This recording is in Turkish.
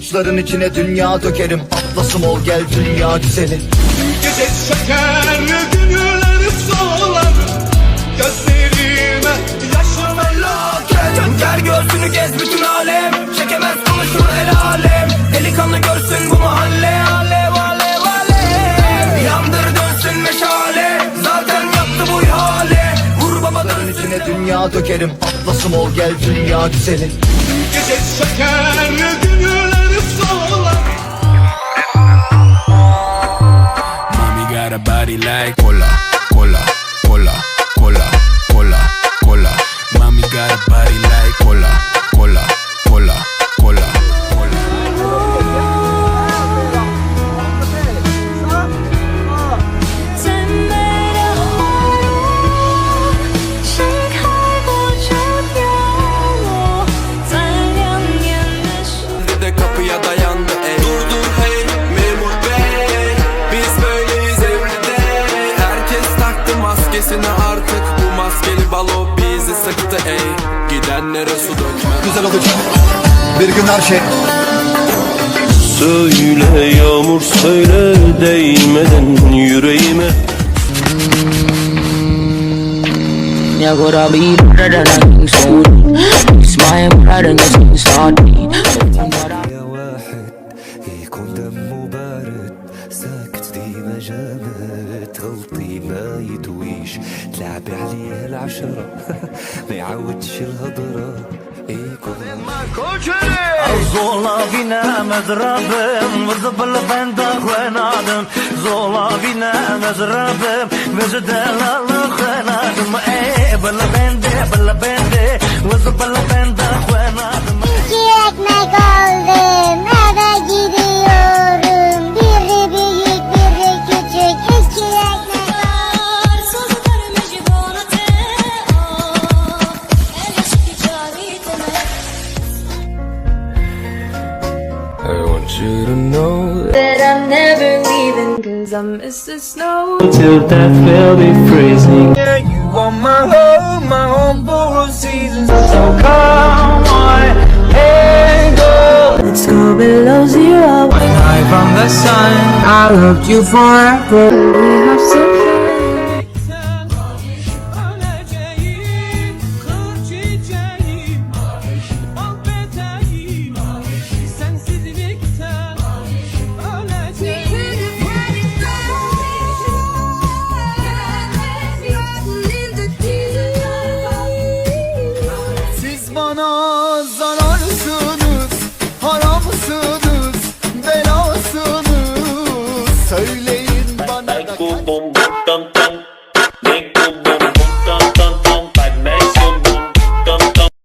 Avuçların içine dünya dökerim. Atlasım ol gel dünya güzeli Gece şeker günler solar. Gözlerime yaşım felaket Gel göğsünü gez bütün alem. Çekemez konuşur el alem Delikanlı görsün bu mahalle. Alev alev alev. Yandır dönsün meşale. Zaten yaptı bu ihale. Vur baba Avuçların dönsün içine dünya dökerim. Atlasım ol gel dünya güzeli Gece şeker günler Gidenlere su dökme Güzel olacak Bir gün her şey Söyle yağmur söyle değmeden yüreğime Me I gotta be better than I think so. It's my pride and it's inside me. يا واحد يكون دمه بارد ساكت ديما جامد غلطي ما يدويش. تلعبي عليها العشرة. ما يعاودش الهضرة. إيه زولا بينا مزرب مزبل بندا خنادم زولا بينا مزرب مزدل الله خنادم اي بل بندي بل بندي مزبل leaving Cause I miss the snow Till death will be freezing. Yeah, You are my home, my home for all seasons So come on and go Let's go below zero When High from the sun I loved you forever. We have some haramsınız, belasınız Söyleyin